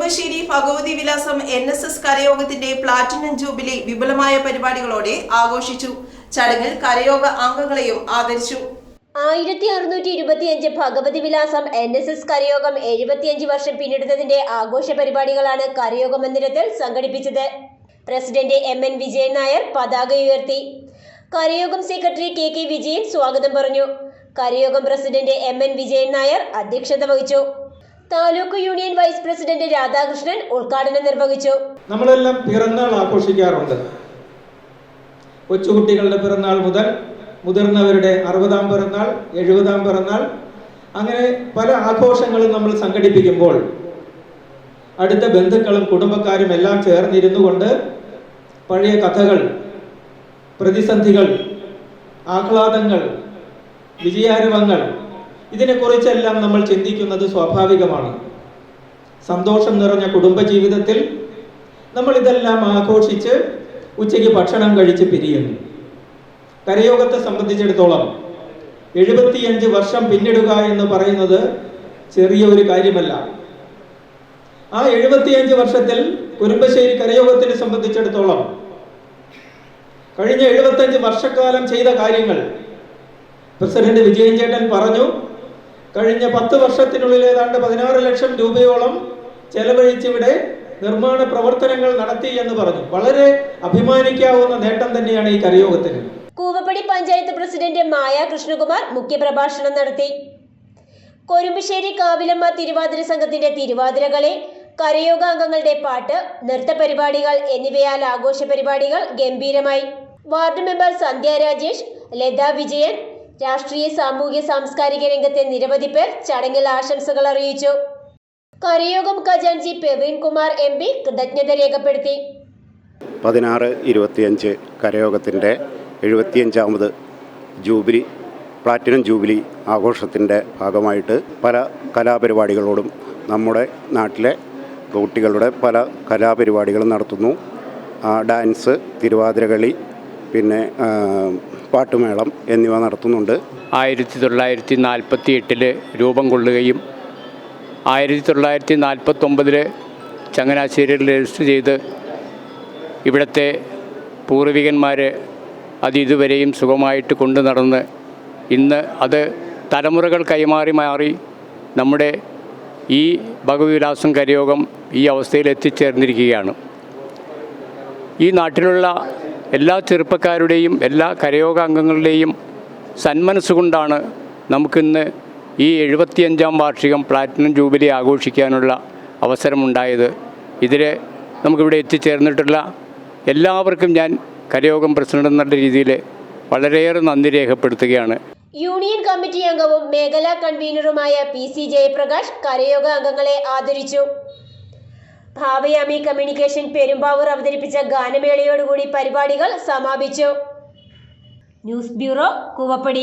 കുരുമ്പശ്ശേരി ഭഗവതി വിലാസം N S S കരയോഗത്തിന്റെ platinum jubilee വിപുലമായ പരിപാടികളോടെ ആഘോഷിച്ചു. ചടങ്ങിൽ കരയോഗ അംഗങ്ങളെയും ആദരിച്ചു. ആയിരത്തി അറുന്നൂറ്റി ഇരുപത്തിയഞ്ച് ഭഗവതി വിലാസം എൻ എസ് എസ് കരയോഗം എഴുപത്തിയഞ്ച് വർഷം പിന്നിടുന്നതിന്റെ ആഘോഷ പരിപാടികളാണ് കരയോഗ മന്ദിരത്തിൽ സംഘടിപ്പിച്ചത്. President M N Vijayan Nair പതാക ഉയർത്തി. കരയോഗം സെക്രട്ടറി കെ കെ വിജയൻ സ്വാഗതം പറഞ്ഞു. കരയോഗം president M N Vijayan Nair അധ്യക്ഷത വഹിച്ചു. Taluk union vice president Radhakrishnan ഉദ്ഘാടനം നിർവഹിച്ചു. നമ്മളെല്ലാം പിറന്നാൾ ആഘോഷിക്കാറുണ്ട്. കൊച്ചുകുട്ടികളുടെ പിറന്നാൾ മുതൽ മുതിർന്നവരുടെ അറുപതാം പിറന്നാൾ എഴുപതാം പിറന്നാൾ അങ്ങനെ പല ആഘോഷങ്ങളും നമ്മൾ സംഘടിപ്പിക്കുമ്പോൾ അടുത്ത ബന്ധുക്കളും കുടുംബക്കാരും എല്ലാം ചേർന്നിരുന്നു കൊണ്ട് പഴയ കഥകൾ പ്രതിസന്ധികൾ ആഹ്ലാദങ്ങൾ വിജയാരവങ്ങൾ ഇതിനെക്കുറിച്ചെല്ലാം നമ്മൾ ചിന്തിക്കുന്നത് സ്വാഭാവികമാണ്. സന്തോഷം നിറഞ്ഞ കുടുംബജീവിതത്തിൽ നമ്മൾ ഇതെല്ലാം ആഘോഷിച്ച് ഉച്ചയ്ക്ക് ഭക്ഷണം കഴിച്ച് പിരിയുന്നു. കരയോഗത്തെ സംബന്ധിച്ചിടത്തോളം എഴുപത്തിയഞ്ച് വർഷം പിന്നിടുക എന്ന് പറയുന്നത് ചെറിയ ഒരു കാര്യമല്ല. ആ എഴുപത്തിയഞ്ച് വർഷത്തിൽ കുരുമ്പശ്ശേരി കരയോഗത്തിനെ സംബന്ധിച്ചിടത്തോളം കഴിഞ്ഞ എഴുപത്തഞ്ച് വർഷക്കാലം ചെയ്ത കാര്യങ്ങൾ പ്രസിഡന്റ് വിജയൻ ചേട്ടൻ പറഞ്ഞു. കഴിഞ്ഞ പത്ത് വർഷത്തിനുള്ളിൽ ഏതാണ്ട് പതിനാറ് ലക്ഷം രൂപയോളം ചെലവഴിച്ചിവിടെ നിർമ്മാണ പ്രവർത്തനങ്ങൾ നടത്തി എന്ന് പറഞ്ഞു. വളരെ അഭിമാനിക്കാവുന്ന നേട്ടം തന്നെയാണ് ഈ കരയോഗത്തിന്. കൂവപ്പടി പഞ്ചായത്ത് പ്രസിഡന്റ് മായ കൃഷ്ണകുമാർ മുഖ്യപ്രഭാഷണം നടത്തി. കൊരുമ്പശ്ശേരി കാവിലമ്മ തിരുവാതിര സംഘത്തിന്റെ തിരുവാതിരകളെ കരയോഗ അംഗങ്ങളുടെ പാട്ട് നൃത്ത പരിപാടികൾ എന്നിവയാൽ ആഘോഷ പരിപാടികൾ ഗംഭീരമായി. വാർഡ് മെമ്പർ സന്ധ്യ രാജേഷ് ലത വിജയൻ രാഷ്ട്രീയ സാമൂഹ്യ സാംസ്കാരിക രംഗത്തെ നിരവധി പേർ ചടങ്ങിൽ ആശംസകൾ അറിയിച്ചു. കരയോഗം ഖജാൻജി പ്രവീൺ കുമാർ എം പി കൃതജ്ഞത രേഖപ്പെടുത്തി. പതിനാറ് ഇരുപത്തിയഞ്ച് കരയോഗത്തിന്റെ എഴുപത്തിയഞ്ചാമത് ജൂബിലി പ്ലാറ്റിനം ജൂബിലി ആഘോഷത്തിന്റെ ഭാഗമായിട്ട് പല കലാപരിപാടികളോടും നമ്മുടെ നാട്ടിലെ കുട്ടികളുടെ പല കലാപരിപാടികളും നടത്തുന്നു. ഡാൻസ് തിരുവാതിരകളി പിന്നെ പാട്ടുമേളം എന്നിവ നടത്തുന്നുണ്ട്. ആയിരത്തി തൊള്ളായിരത്തി നാൽപ്പത്തി എട്ടിൽ രൂപം കൊള്ളുകയും ആയിരത്തി തൊള്ളായിരത്തി നാൽപ്പത്തൊമ്പതിൽ ചങ്ങനാശ്ശേരിയിൽ രജിസ്റ്റർ ചെയ്ത് ഇവിടുത്തെ പൂർവികന്മാർ അത് ഇതുവരെയും സുഖമായിട്ട് കൊണ്ടു നടന്ന് ഇന്ന് അത് തലമുറകൾ കൈമാറി മാറി നമ്മുടെ ഈ ഭഗവവിലാസം കരയോഗം ഈ അവസ്ഥയിൽ എത്തിച്ചേർന്നിരിക്കുകയാണ് ഈ നാട്ടിലുള്ള എല്ലാ ചെറുപ്പക്കാരുടെയും എല്ലാ കരയോഗ അംഗങ്ങളുടെയും സന്മനസ്സുകൊണ്ടാണ് നമുക്കിന്ന് ഈ എഴുപത്തിയഞ്ചാം വാർഷികം പ്ലാറ്റിനം ജൂബിലി ആഘോഷിക്കാനുള്ള അവസരമുണ്ടായത്. ഇതിൽ നമുക്കിവിടെ എത്തിച്ചേർന്നിട്ടുള്ള എല്ലാവർക്കും ഞാൻ കരയോഗം പ്രസിഡന്റ് എന്നുള്ള രീതിയിൽ വളരെയേറെ നന്ദി രേഖപ്പെടുത്തുകയാണ്. യൂണിയൻ കമ്മിറ്റി അംഗവും മേഖലാ കൺവീനറുമായ പി സി ജയപ്രകാശ് കരയോഗ അംഗങ്ങളെ ആദരിച്ചു. ഭാവയാമി കമ്മ്യൂണിക്കേഷൻ പെരുമ്പാവൂർ അവതരിപ്പിച്ച ഗാനമേളയോടുകൂടി പരിപാടികൾ സമാപിച്ചു. News bureau Koovappady.